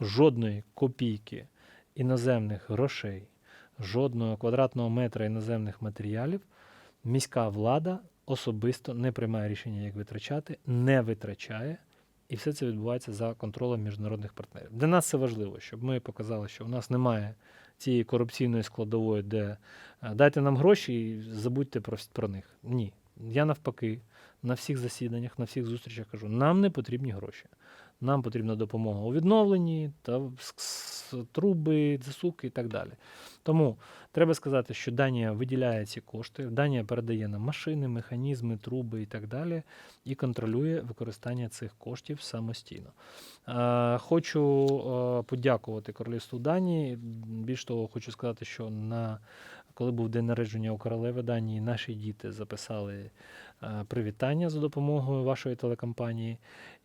жодної копійки іноземних грошей, жодного квадратного метра іноземних матеріалів міська влада особисто не приймає рішення, як витрачати, не витрачає. І все це відбувається за контролем міжнародних партнерів. Для нас це важливо, щоб ми показали, що у нас немає цієї корупційної складової, де е, дайте нам гроші і забудьте про, про них. Ні. Я навпаки на всіх засіданнях, на всіх зустрічах кажу: нам не потрібні гроші. Нам потрібна допомога у відновленні, та труби, засуки і так далі. Тому треба сказати, що Данія виділяє ці кошти, Данія передає нам машини, механізми, труби і так далі, і контролює використання цих коштів самостійно. Е, Хочу е, подякувати королівству Данії. Більш того, хочу сказати, що на коли був день народження у королеви Данії, наші діти записали е, привітання за допомогою вашої телекомпанії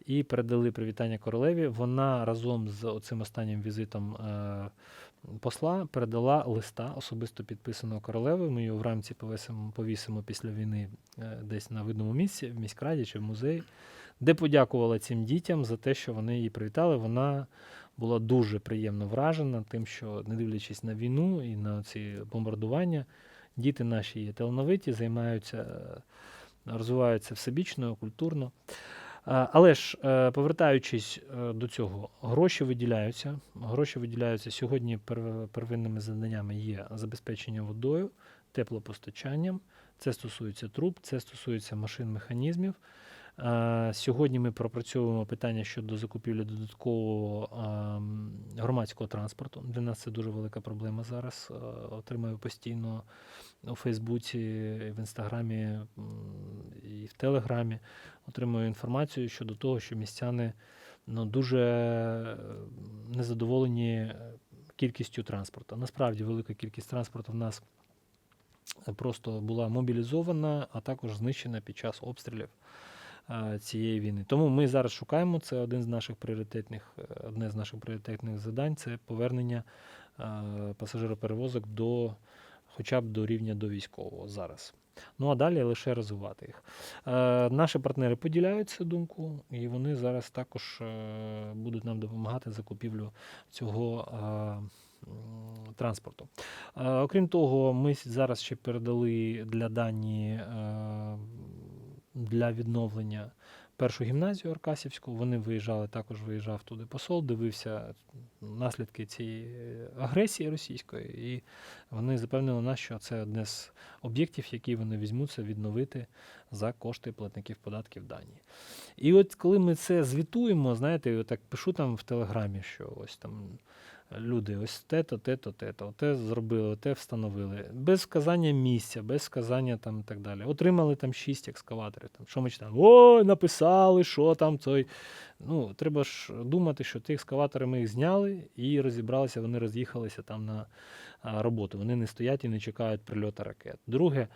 і передали привітання королеві. Вона разом з цим останнім візитом е, посла передала листа, особисто підписаного королевою. Ми його вранці повісимо, повісимо після війни е, десь на видному місці, в міськраді чи в музеї, де подякувала цим дітям за те, що вони її привітали. Вона була дуже приємно вражена тим, що, не дивлячись на війну і на ці бомбардування, діти наші є талановиті, займаються, е, розвиваються всебічно, культурно. Е, Але ж, е, повертаючись до цього, гроші виділяються. Гроші виділяються сьогодні. Первинними завданнями є забезпечення водою, теплопостачанням. Це стосується труб, це стосується машин, механізмів. Е, Сьогодні ми пропрацьовуємо питання щодо закупівлі додаткового ем, громадського транспорту. Для нас це дуже велика проблема зараз. Е, Отримую постійно у Фейсбуці, в Інстаграмі і в Телеграмі. Отримую інформацію щодо того, що містяни ну, дуже е, незадоволені е, кількістю транспорту. Насправді велика кількість транспорту в нас просто була мобілізована, а також знищена під час обстрілів е, цієї війни. Тому ми зараз шукаємо це один з наших пріоритетних, е, одне з наших пріоритетних завдань це повернення пасажироперевозок до хоча б до рівня до військового зараз. Ну а далі лише розвивати їх. Е, наші партнери поділяють цю думку, і вони зараз також е, будуть нам допомагати закупівлю цього транспорту. Окрім того, ми зараз ще передали для Данії е, для відновлення першу гімназію Аркасівську. Вони виїжджали, також виїжджав туди посол, дивився наслідки цієї агресії російської, і вони запевнили нас, що це одне з об'єктів, які вони візьмуться відновити за кошти платників податків Данії. І от коли ми це звітуємо, знаєте, я так пишу там в Телеграмі, що ось там люди, ось те-то, те-то, те-то, те зробили, те встановили. Без вказання місця, без вказання там і так далі. Отримали там шість екскаваторів. Там, що ми читаємо? Ой, написали, що там той. Ну, треба ж думати, що ті екскаватори ми їх зняли і розібралися, вони роз'їхалися там на роботу. Вони не стоять і не чекають прильоту ракет. Друге,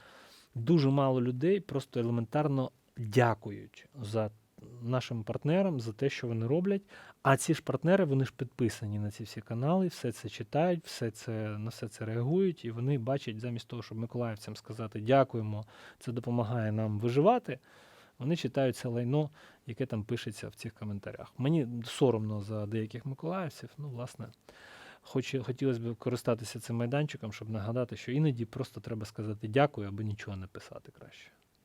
дуже мало людей просто елементарно дякують за нашим партнерам за те, що вони роблять. А ці ж партнери, вони ж підписані на ці всі канали, все це читають, все це, на все це реагують, і вони бачать, замість того, щоб миколаївцям сказати дякуємо, це допомагає нам виживати. Вони читають це лайно, яке там пишеться в цих коментарях. Мені соромно за деяких миколаївців. Ну, власне, хоч, хотілося б користатися цим майданчиком, щоб нагадати, що іноді просто треба сказати дякую або нічого не писати краще.